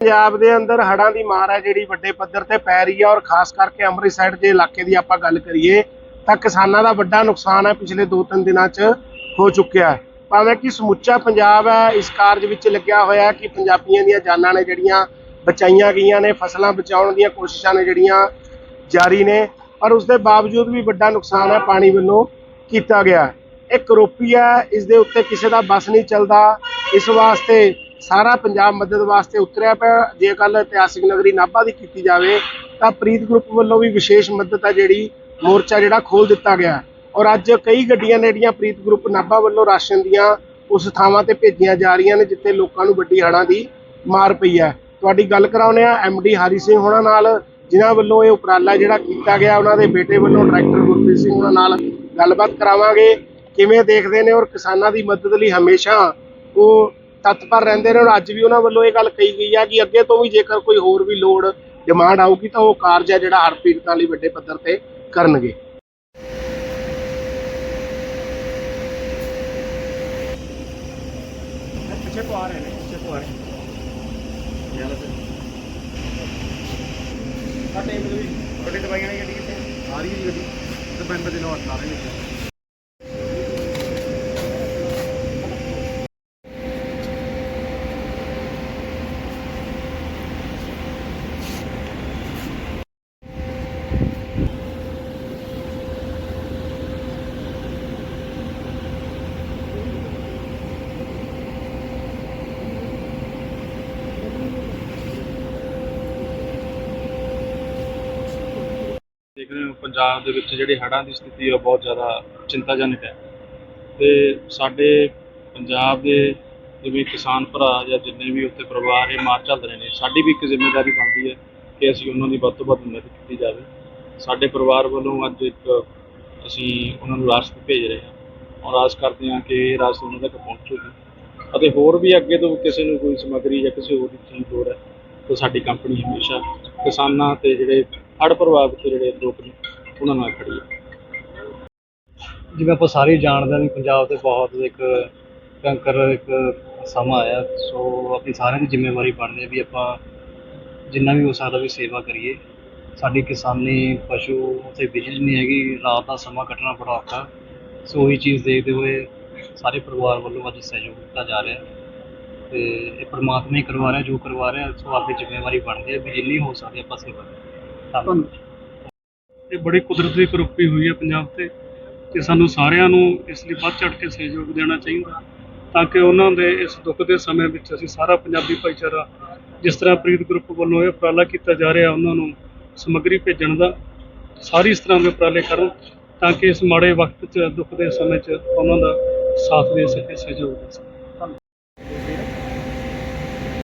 ਪੰਜਾਬ ਦੇ ਅੰਦਰ ਹੜ੍ਹਾਂ ਦੀ ਮਾਰ ਹੈ ਜਿਹੜੀ ਵੱਡੇ ਪੱਧਰ ਤੇ ਪੈ ਰਹੀ ਹੈ ਔਰ ਖਾਸ ਕਰਕੇ ਅੰਮ੍ਰਿਤਸਰ ਦੇ ਇਲਾਕੇ ਦੀ ਆਪਾਂ ਗੱਲ ਕਰੀਏ ਤਾਂ ਕਿਸਾਨਾਂ ਦਾ ਵੱਡਾ ਨੁਕਸਾਨ ਹੈ ਪਿਛਲੇ 2-3 ਦਿਨਾਂ 'ਚ ਹੋ ਚੁੱਕਿਆ ਹੈ। ਭਾਵੇਂ ਕਿ ਸਮੁੱਚਾ ਪੰਜਾਬ ਹੈ, ਇਸ ਕਾਰਜ ਵਿੱਚ ਲੱਗਿਆ ਹੋਇਆ ਹੈ ਕਿ ਪੰਜਾਬੀਆਂ ਦੀਆਂ ਜਾਨਾਂ ਨੇ ਜਿਹੜੀਆਂ ਬਚਾਈਆਂ ਗਈਆਂ ਨੇ, ਫਸਲਾਂ ਬਚਾਉਣ ਦੀਆਂ ਕੋਸ਼ਿਸ਼ਾਂ ਨੇ ਜਿਹੜੀਆਂ ਜਾਰੀ ਨੇ, ਪਰ ਉਸ ਦੇ ਬਾਵਜੂਦ ਵੀ ਵੱਡਾ ਨੁਕਸਾਨ ਹੈ, ਪਾਣੀ ਵੱਲੋਂ ਕੀਤਾ ਗਿਆ ਇਹ ਕਰੋਪੀ ਹੈ, ਇਸ ਦੇ ਉੱਤੇ ਕਿਸੇ ਦਾ ਬਸ ਨਹੀਂ ਚੱਲਦਾ। ਇਸ ਵਾਸਤੇ ਸਾਰਾ ਪੰਜਾਬ ਮਦਦ ਵਾਸਤੇ ਉਤਰਿਆ ਪਿਆ। ਜੇ ਗੱਲ ਇਤਿਹਾਸਿਕ ਨਗਰੀ ਨਾਭਾ ਦੀ ਕੀਤੀ ਜਾਵੇ, ਤਾਂ ਪ੍ਰੀਤ ਗਰੁੱਪ ਵੱਲੋਂ ਵੀ ਵਿਸ਼ੇਸ਼ ਮਦਦ ਹੈ ਜਿਹੜੀ ਮੋਰਚਾ ਜਿਹੜਾ ਖੋਲ ਦਿੱਤਾ ਗਿਆ ਔਰ ਅੱਜ ਕਈ ਗੱਡੀਆਂ ਨੇ ਜਿਹੜੀਆਂ ਪ੍ਰੀਤ ਗਰੁੱਪ ਨਾਭਾ ਵੱਲੋਂ ਰਾਸ਼ਨ ਦੀਆਂ ਉਸ ਥਾਵਾਂ ਤੇ ਭੇਜੀਆਂ ਜਾ ਰਹੀਆਂ ਨੇ, ਜਿੱਥੇ ਲੋਕਾਂ ਨੂੰ ਵੱਡੀ ਹੜ੍ਹਾਂ ਦੀ ਮਾਰ ਪਈ ਹੈ। ਤੁਹਾਡੀ ਗੱਲ ਕਰਾਉਂਦੇ ਆ ਐਮਡੀ ਹਰੀ ਸਿੰਘ ਹੋਣਾ ਨਾਲ, ਜਿਨ੍ਹਾਂ ਵੱਲੋਂ ਇਹ ਉਪਰਾਲਾ ਜਿਹੜਾ ਕੀਤਾ ਗਿਆ, ਉਹਨਾਂ ਦੇ ਬੇਟੇ ਵੱਲੋਂ ਡਾਇਰੈਕਟਰ ਗੁਰਪ੍ਰੀਤ ਸਿੰਘ ਉਹਨਾਂ ਨਾਲ ਗੱਲਬਾਤ ਕਰਾਵਾਂਗੇ। ਕਿਵੇਂ ਦੇਖਦੇ ਨੇ ਔਰ ਕਿਸਾਨਾਂ ਦੀ ਮਦਦ ਲਈ ਹਮੇਸ਼ਾ ਉਹ ਤਤਪਰ ਰਹਿੰਦੇ ਨੇ। ਔਰ ਅੱਜ ਵੀ ਉਹਨਾਂ ਵੱਲੋਂ ਇਹ ਗੱਲ ਕਹੀ ਗਈ ਆ ਕਿ ਅੱਗੇ ਤੋਂ ਵੀ ਜੇਕਰ ਕੋਈ ਹੋਰ ਵੀ ਲੋੜ ਡਿਮਾਂਡ ਆਊਗੀ ਤਾਂ ਉਹ ਕਾਰਜ ਹੈ ਜਿਹੜਾ ਹੜ੍ਹ ਪੀੜਤਾਂ ਲਈ ਵੱਡੇ ਪੱਧਰ ਤੇ ਕਰਨਗੇ। ਪਿੱਛੇ ਆ ਰਹੇ ਨੇ ਪਿੱਛੇ ਆ ਰਹੇ ਯਾਰ ਆ ਟੇਬਲ ਵੀ ਵੱਡੇ ਦਵਾਈਆਂ ਵਾਲੀ ਗੱਡੀ ਕਿੱਥੇ ਆ ਰਹੀ ਹੈ ਜੀ ਗੱਡੀ। ਤੇ ਮੈਂਬਰ ਦੇ ਨਾਲ ਆ ਰਹੇ ਨੇ। ਪੰਜਾਬ ਦੇ ਵਿੱਚ ਜਿਹੜੀ ਹੜ੍ਹਾਂ ਦੀ ਸਥਿਤੀ ਹੈ ਉਹ ਬਹੁਤ ਜ਼ਿਆਦਾ ਚਿੰਤਾਜਨਕ ਹੈ। ਤੇ ਸਾਡੇ ਪੰਜਾਬ ਦੇ ਜਿਵੇਂ ਕਿਸਾਨ ਭਰਾ ਜਾਂ ਜਿੰਨੇ ਵੀ ਉੱਥੇ ਪਰਿਵਾਰ ਇਹ ਮਾਰ ਚੱਲ ਰਹੇ ਨੇ, ਸਾਡੀ ਵੀ ਇੱਕ ਜ਼ਿੰਮੇਵਾਰੀ ਬਣਦੀ ਹੈ ਕਿ ਅਸੀਂ ਉਹਨਾਂ ਦੀ ਵੱਧ ਤੋਂ ਵੱਧ ਮਦਦ ਕੀਤੀ ਜਾਵੇ। ਸਾਡੇ ਪਰਿਵਾਰ ਵੱਲੋਂ ਅੱਜ ਇੱਕ ਅਸੀਂ ਉਹਨਾਂ ਨੂੰ ਰਾਸ਼ਟ ਭੇਜ ਰਹੇ ਹਾਂ। ਔਰ ਆਸ ਕਰਦੇ ਹਾਂ ਕਿ ਇਹ ਰਾਸ਼ਟ ਉਹਨਾਂ ਤੱਕ ਪਹੁੰਚੇਗੀ। ਅਤੇ ਹੋਰ ਵੀ ਅੱਗੇ ਤੋਂ ਕਿਸੇ ਨੂੰ ਕੋਈ ਸਮੱਗਰੀ ਜਾਂ ਕਿਸੇ ਹੋਰ ਦੀ ਚੀਜ਼ ਲੋੜ ਹੈ, ਤਾਂ ਸਾਡੀ ਕੰਪਨੀ ਹਮੇਸ਼ਾ ਕਿਸਾਨਾਂ ਤੇ ਜਿਹੜੇ ਹੜ੍ਹ ਪ੍ਰਭਾਵਿਤ ਜਿਹੜੇ ਲੋਕ ਨੇ, ਉਹਨਾਂ ਨਾਲ ਖੜੀ ਹੈ। ਜਿਵੇਂ ਆਪਾਂ ਸਾਰੇ ਜਾਣਦੇ ਹਾਂ ਵੀ ਪੰਜਾਬ ਤੇ ਬਹੁਤ ਇੱਕ ਭਿਅੰਕਰ ਇੱਕ ਸਮਾਂ ਆਇਆ। ਸੋ ਆਪਣੀ ਸਾਰਿਆਂ ਦੀ ਜ਼ਿੰਮੇਵਾਰੀ ਬਣਦੀ ਹੈ ਵੀ ਆਪਾਂ ਜਿੰਨਾ ਵੀ ਹੋ ਸਕਦਾ ਵੀ ਸੇਵਾ ਕਰੀਏ। ਸਾਡੀ ਕਿਸਾਨੀ, ਪਸ਼ੂ ਤੇ ਬਿਜਲੀ ਨਹੀਂ ਹੈਗੀ, ਰਾਤ ਦਾ ਸਮਾਂ ਕੱਟਣਾ ਬੜਾ ਔਖਾ। ਸੋ ਉਹੀ ਚੀਜ਼ ਦੇਖਦੇ ਹੋਏ ਸਾਰੇ ਪਰਿਵਾਰ ਵੱਲੋਂ ਅੱਜ ਸਹਿਯੋਗ ਦਿੱਤਾ ਜਾ ਰਿਹਾ। ਤੇ ਇਹ ਪਰਮਾਤਮਾ ਹੀ ਕਰਵਾ ਰਿਹਾ, ਜੋ ਕਰਵਾ ਰਿਹਾ, ਸੋ ਆਪਣੀ ਜ਼ਿੰਮੇਵਾਰੀ ਬਣਦੀ ਹੈ ਵੀ ਜਿੰਨੀ ਹੋ ਸਕਦੀ ਆਪਾਂ ਸੇਵਾ ਕਰੀਏ। ਧੰਨਵਾਦ ਇਹ ਬੜੀ ਕੁਦਰਤੀ ਕਰੋਪੀ ਹੋਈ ਹੈ ਪੰਜਾਬ ਤੇ ਤੇ ਸਾਨੂੰ ਸਾਰਿਆਂ ਨੂੰ ਇਸ ਲਈ ਵੱਧ ਚੜ੍ਹ ਕੇ ਸਹਿਯੋਗ ਦੇਣਾ ਚਾਹੀਦਾ ਤਾਂ ਕਿ ਉਹਨਾਂ ਦੇ ਇਸ ਦੁੱਖ ਦੇ ਸਮੇਂ ਵਿੱਚ ਅਸੀਂ ਸਾਰਾ ਪੰਜਾਬੀ ਭਾਈਚਾਰਾ ਜਿਸ ਤਰ੍ਹਾਂ ਪ੍ਰੀਤ ਗਰੁੱਪ ਵੱਲੋਂ ਇਹ ਉਪਰਾਲਾ ਕੀਤਾ ਜਾ ਰਿਹਾ, ਉਹਨਾਂ ਨੂੰ ਸਮੱਗਰੀ ਭੇਜਣ ਦਾ ਸਾਰੀ ਇਸ ਤਰ੍ਹਾਂ ਦੇ ਉਪਰਾਲੇ ਕਰਨ ਤਾਂ ਕਿ ਇਸ ਮਾੜੇ ਵਕਤ 'ਚ, ਦੁੱਖ ਦੇ ਸਮੇਂ 'ਚ ਉਹਨਾਂ ਦਾ ਸਾਥ ਦੇ ਸਕੇ, ਸਹਿਯੋਗ ਦੇ ਸਕੇ।